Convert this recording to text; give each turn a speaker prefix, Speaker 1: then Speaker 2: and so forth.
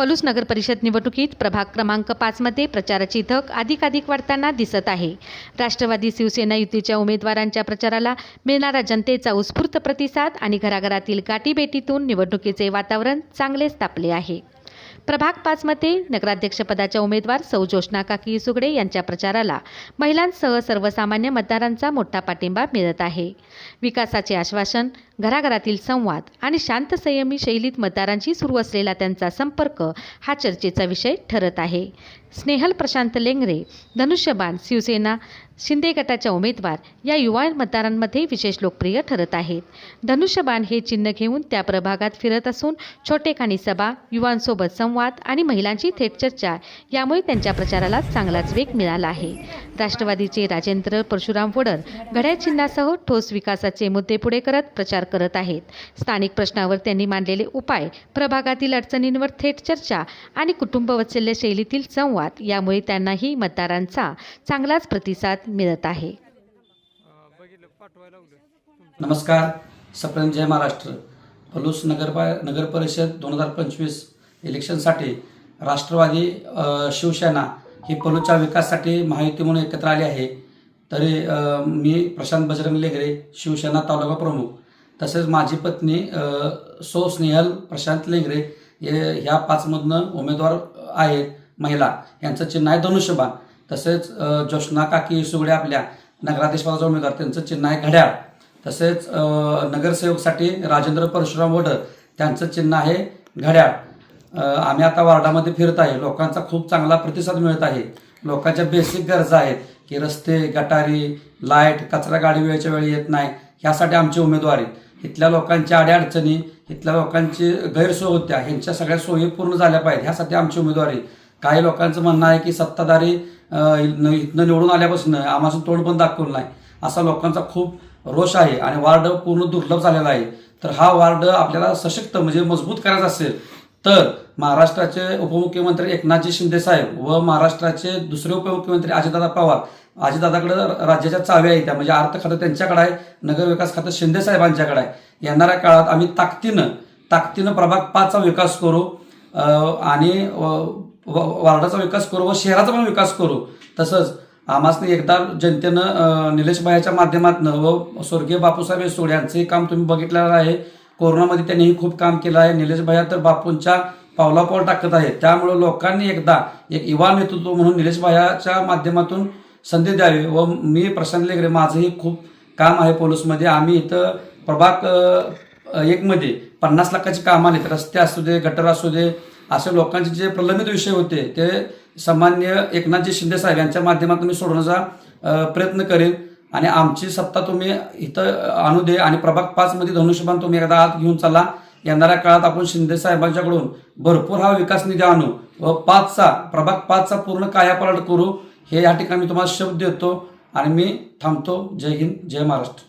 Speaker 1: पलूस नगर परिषद निवडणुकीत प्रभाग क्रमांक पाचमध्ये प्रचाराची धक अधिकाधिक वाढताना दिसत आहे. राष्ट्रवादी शिवसेना युतीच्या उमेदवारांच्या प्रचाराला मिळणारा जनतेचा उत्स्फूर्त प्रतिसाद आणि घराघरातील गाठीभेटीतून निवडणुकीचे वातावरण चांगलेच तापले आहे. प्रभाग पाचमध्ये नगराध्यक्षपदाच्या उमेदवार सौ जोशना काकी सुगडे यांच्या प्रचाराला महिलांसह सर्वसामान्य मतदारांचा मोठा पाठिंबा मिळत आहे. विकासाचे आश्वासन घराघरातील संवाद आणि शांत संयमी शैलीत मतदारांशी सुरू असलेला त्यांचा संपर्क हा चर्चेचा विषय ठरत आहे. स्नेहल प्रशांत लेंगरे धनुष्यबाण शिवसेना शिंदे गटाच्या उमेदवार या युवा मतदारांमध्ये विशेष लोकप्रिय ठरत आहेत. धनुष्यबाण हे चिन्ह घेऊन त्या प्रभागात फिरत असून छोटेखानी सभा युवांसोबत संवाद आणि महिलांची थेट चर्चा यामुळे त्यांच्या प्रचाराला चांगलाच वेग मिळाला आहे. राष्ट्रवादीचे राजेंद्र परशुराम वडर घड्या चिन्हासह ठोस विकासाचे मुद्दे पुढे करत प्रचार करत आहेत. स्थानिक प्रश्नावर त्यांनी मांडलेले उपाय प्रभागातील अडचणींवर थेट चर्चा आणि कुटुंबवत्सल्य शैलीतील संवाद यामुळे त्यांनाही मतदारांचा चांगलाच प्रतिसाद मिळत आहे.
Speaker 2: नमस्कार सप्रेम जय महाराष्ट्र. पलूस नगरपा नगर परिषद दोन हजार पंचवीस इलेक्शनसाठी राष्ट्रवादी शिवसेना ही पलूच्या विकासासाठी महायुती म्हणून एकत्र आली आहे. तरी मी प्रशांत बजरंग लेगरे शिवसेना तालुका प्रमुख तसेच माझी पत्नी सो स्नेहल प्रशांत लेगरे हे ह्या पाचमधनं उमेदवार आहेत. महिला यांचं चिन्ह आहे धनुष्यबाण. तसेच ज्योत्ना काकी सुगडे आपल्या नगराध्यक्षपदाचा उमेदवार. त्यांचं चिन्ह आहे घड्याळ. तसेच नगरसेवकसाठी राजेंद्र परशुराम वडर त्यांचं चिन्ह आहे घड्याळ. आम्ही आता वार्डामध्ये फिरत आहे. लोकांचा खूप चांगला प्रतिसाद मिळत आहे. लोकांच्या बेसिक गरजा आहेत की रस्ते गटारी लाइट कचरा गाडी वेळच्या वेळी येत नाही ह्यासाठी आमची उमेदवारी इथल्या लोकांच्या अडीअडचणी इथल्या लोकांची गैरसोय होत्या ह्यांच्या सगळ्या सोयी पूर्ण झाल्या पाहिजेत. ह्यासाठी आमची उमेदवारी काही लोकांचं म्हणणं आहे की सत्ताधारी इथनं निवडून आल्यापासून आम्हाला तोंड पण दाखवलं नाही. असा लोकांचा खूप रोष आहे आणि वार्ड पूर्ण दुर्लभ झालेला आहे. तर हा वार्ड आपल्याला सशक्त म्हणजे मजबूत करायचा असेल तर महाराष्ट्राचे उपमुख्यमंत्री एकनाथजी शिंदे साहेब व महाराष्ट्राचे दुसरे उपमुख्यमंत्री अजितदादा पवार अजितदादाकडे राज्याच्या चाव्या आहेत त्या म्हणजे अर्थ खातं त्यांच्याकडे आहे नगर विकास खातं शिंदे साहेबांच्याकडे आहे. येणाऱ्या काळात आम्ही ताकदीनं ताकदीनं प्रभाग पाचचा विकास करू आणि वार्डाचा विकास करू व शहराचा पण विकास करू. तसंच आम्हासनी एकदा जनतेनं अ, निलेश माध्यमातून व स्वर्गीय बापूसाहेब सोड यांचंही काम तुम्ही बघितलेलं आहे. कोरोनामध्ये त्यांनीही खूप काम केलं आहे. निलेश भाया तर बापूंच्या पावलापावल टाकत आहे त्यामुळे लोकांनी एकदा एक युवा नेतृत्व म्हणून निलेश भायाच्या माध्यमातून संधी द्यावी व मी प्रशांत लेगरे माझंही खूप काम आहे पोलीसमध्ये. आम्ही इथं प्रभाग एकमध्ये पन्नास लाखाची कामं आहेत. रस्ते असू दे गटर असू दे असे लोकांचे जे प्रलंबित विषय होते ते सामान्य एकनाथजी शिंदे साहेब यांच्या माध्यमातून मी सोडवण्याचा प्रयत्न करेन. आणि आमची सत्ता तुम्ही इथं आणू दे आणि प्रभाग पाचमध्ये धनुष्यबाण तुम्ही एकदा आत घेऊन चला. येणाऱ्या काळात आपण शिंदे साहेबांच्याकडून भरपूर हा विकास निधी आणू व पाचचा प्रभाग पाचचा पूर्ण कायापालट करू. हे या ठिकाणी मी तुम्हाला शब्द देतो आणि मी थांबतो. जय हिंद जय महाराष्ट्र.